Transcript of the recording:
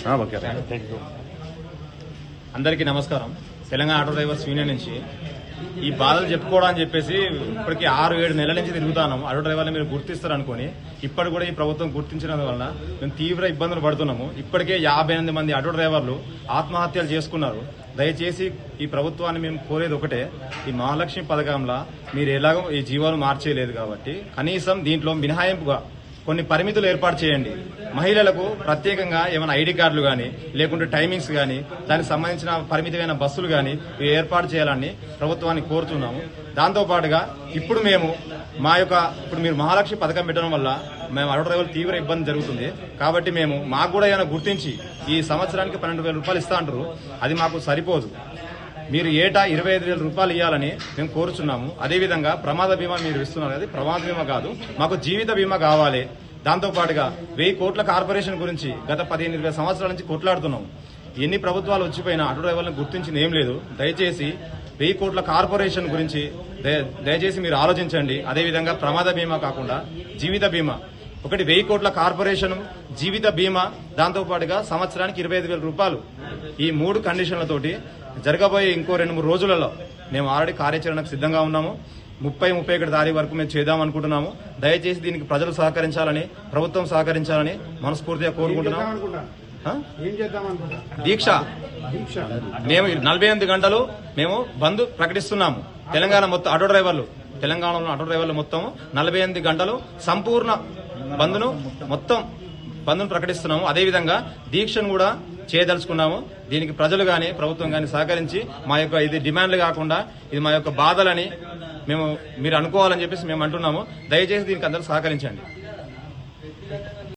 Okay అందరికీ నమస్కారం. Telangana auto drivers union నుంచి ఈ బాధలు చెప్పుకోవడం అని చెప్పేసి ఇప్పటికి ఆరు ఏడు నెలల నుంచి తిరుగుతాను ఆటో డ్రైవర్లు మీరు గుర్తిస్తారు అనుకుని ఇప్పటి కూడా ఈ ప్రభుత్వం గుర్తించినందు వలన మేము తీవ్ర ఇబ్బందులు పడుతున్నాము. ఇప్పటికే యాభై ఎనిమిది మంది ఆటో డ్రైవర్లు ఆత్మహత్యలు చేసుకున్నారు. దయచేసి ఈ ప్రభుత్వాన్ని మేము కోరేది ఒకటే ఈ మహాలక్ష్మి పథకంలో మీరు ఎలాగో ఈ జీవాలు మార్చేయలేదు కాబట్టి కనీసం దీంట్లో మినహాయింపుగా కొన్ని పరిమితులు ఏర్పాటు చేయండి. మహిళలకు ప్రత్యేకంగా ఏమైనా ఐడి కార్డులు కానీ లేకుంటే టైమింగ్స్ కానీ దానికి సంబంధించిన పరిమితమైన బస్సులు కానీ ఏర్పాటు చేయాలని ప్రభుత్వాన్ని కోరుతున్నాము. దాంతోపాటుగా ఇప్పుడు మేము మా యొక్క ఇప్పుడు మీరు మహాలక్ష్మి పథకం పెట్టడం వల్ల మేము ఆటో డ్రైవర్లు తీవ్ర ఇబ్బంది జరుగుతుంది. కాబట్టి మేము మాకు కూడా ఏమైనా గుర్తించి ఈ సంవత్సరానికి పన్నెండు వేల రూపాయలు ఇస్తా అంటారు. అది మాకు సరిపోదు. మీరు ఏటా ఇరవై ఐదు వేల రూపాయలు ఇవ్వాలని మేము కోరుచున్నాము. అదేవిధంగా ప్రమాద బీమా మీరు ఇస్తున్నారు అది ప్రమాద బీమా కాదు మాకు జీవిత బీమా కావాలి. దాంతోపాటుగా వెయ్యి కోట్ల కార్పొరేషన్ గురించి గత పదిహేను ఇరవై సంవత్సరాల నుంచి కొట్లాడుతున్నాం ఎన్ని ప్రభుత్వాలు వచ్చిపోయినా ఆటో డ్రైవర్లను గుర్తించింది ఏం లేదు. దయచేసి వెయ్యి కోట్ల కార్పొరేషన్ గురించి దయ- దయచేసి మీరు ఆలోచించండి. అదేవిధంగా ప్రమాద బీమా కాకుండా జీవిత బీమా. ఒకటి వెయ్యి కోట్ల కార్పొరేషన్ జీవిత బీమా దాంతోపాటుగా సంవత్సరానికి ఇరవై ఐదు వేల రూపాయలు. ఈ మూడు కండిషన్లతోటి జరగబోయే ఇంకో రెండు మూడు రోజులలో మేము ఆల్రెడీ కార్యాచరణకు సిద్ధంగా ఉన్నాము. ముప్పై ముప్పై ఒకటి తారీఖు వరకు మేము చేద్దాం అనుకుంటున్నాము. దయచేసి దీనికి ప్రజలు సహకరించాలని ప్రభుత్వం సహకరించాలని మనస్ఫూర్తిగా కోరుకుంటున్నాం ఆ? ఏం చేద్దాం అనుకుంటా దీక్ష. దీక్ష. మేము నలభై ఎనిమిది గంటలు మేము బంద్ ప్రకటిస్తున్నాము. తెలంగాణ మొత్తం ఆటో డ్రైవర్లు తెలంగాణలో ఆటో డ్రైవర్లు మొత్తం నలభై ఎనిమిది గంటలు సంపూర్ణ బంద్ను మొత్తం బంద్ను ప్రకటిస్తున్నాము. అదేవిధంగా దీక్షను కూడా చేయదలుచుకున్నాము. దీనికి ప్రజలు కానీ ప్రభుత్వం కానీ సహకరించి మా యొక్క ఇది డిమాండ్లు కాకుండా ఇది మా యొక్క బాధలని మేము మీరు అనుకోవాలని చెప్పేసి మేము అంటున్నాము. దయచేసి దీనికి అందరూ సహకరించండి.